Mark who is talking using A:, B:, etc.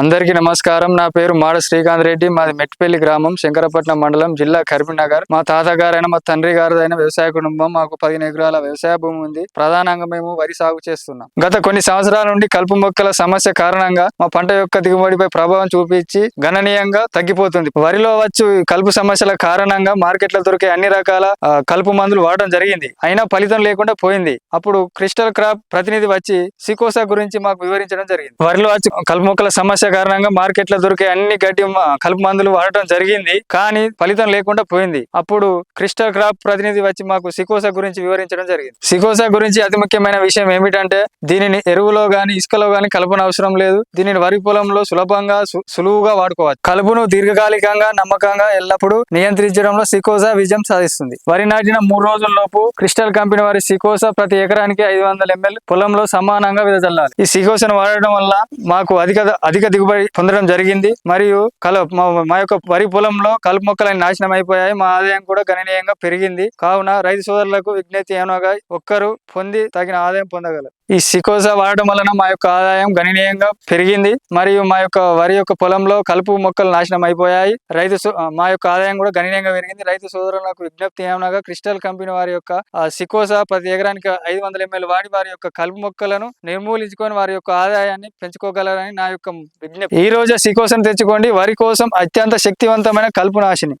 A: అందరికీ నమస్కారం. నా పేరు మాడ శ్రీకాంత్ రెడ్డి. మాది మెట్పల్లి గ్రామం శంకరపట్నం మండలం జిల్లా కరీంనగర్. మా తాతగారైన మా తండ్రి గారిదైన వ్యవసాయ కుటుంబం మాకు పదిహేను ఎకరాల వ్యవసాయ భూమి ఉంది. ప్రధానంగా మేము వరి సాగు చేస్తున్నాం. గత కొన్ని సంవత్సరాల నుండి కలుపు మొక్కల సమస్య కారణంగా మా పంట యొక్క దిగుబడిపై ప్రభావం చూపించి గణనీయంగా తగ్గిపోతుంది. వరిలో వచ్చి కలుపు సమస్యల కారణంగా మార్కెట్లో దొరికే అన్ని రకాల కలుపు మందులు వాడడం జరిగింది. అయినా ఫలితం లేకుండా పోయింది. అప్పుడు క్రిస్టల్ క్రాప్ ప్రతినిధి వచ్చి సికోసా గురించి మాకు వివరించడం జరిగింది. వరిలో వచ్చి కలుపు మొక్కల సమస్య కారణంగా మార్కెట్లో దొరికే అన్ని గడ్డి మ- కలుపు మందులు వాడటం జరిగింది. కానీ ఫలితం లేకుండా పోయింది. అప్పుడు క్రిస్టల్ క్రాప్ ప్రతినిధి వచ్చి మాకు సికోసా గురించి వివరించడం జరిగింది. సికోసా గురించి అతి ముఖ్యమైన విషయం ఏమిటంటే దీనిని ఎరువులో గాని ఇసుకలో గాని కలుపున అవసరం లేదు. దీనిని వరి పొలంలో సులభంగా సులువుగా వాడుకోవచ్చు. కలుపును దీర్ఘకాలికంగా నమ్మకంగా ఎల్లప్పుడూ నియంత్రించడంలో సికోసా విజయం సాధిస్తుంది. వరి నాటిన మూడు రోజుల లోపు క్రిస్టల్ కంపెనీ వారి సికోసా ప్రతి ఎకరానికి ఐదు వందల ఎంఎల్ పొలంలో సమానంగా వెదజల్లాలి ఈ సికోసాను వాడడం వల్ల మాకు అధిక అధిక దిగుబడి పొందడం జరిగింది. మరియు కల మా యొక్క వరి పొలంలో కలుపు మొక్కలన్నీ నాశనం అయిపోయాయి. మా ఆదాయం కూడా గణనీయంగా పెరిగింది. కావున రైతు సోదరులకు విజ్ఞప్తి ఏమనగా ఒక్కరు పొంది తగిన ఆదాయం పొందగలరు. ఈ సికోసా వాడడం వలన మా యొక్క ఆదాయం గణనీయంగా పెరిగింది. మరియు మా యొక్క వరి యొక్క పొలంలో కలుపు మొక్కలు నాశనం అయిపోయాయి. రైతు సో- మా యొక్క ఆదాయం కూడా గణనీయంగా పెరిగింది. రైతు సోదరులకు విజ్ఞప్తి ఏమనగా క్రిస్టల్ కంపెనీ వారి యొక్క ఆ, సికోసా ప్రతి ఎకరానికి ఐదు వందల ఎంఎల్ వాడి వారి యొక్క కలుపు మొక్కలను నిర్మూలించుకొని వారి యొక్క ఆదాయాన్ని పెంచుకోగలరని నా యొక్క విజ్ఞప్తి. ఈ రోజు సికోసను తెచ్చుకోండి. వరి కోసం అత్యంత శక్తివంతమైన కలుపు నాశిని.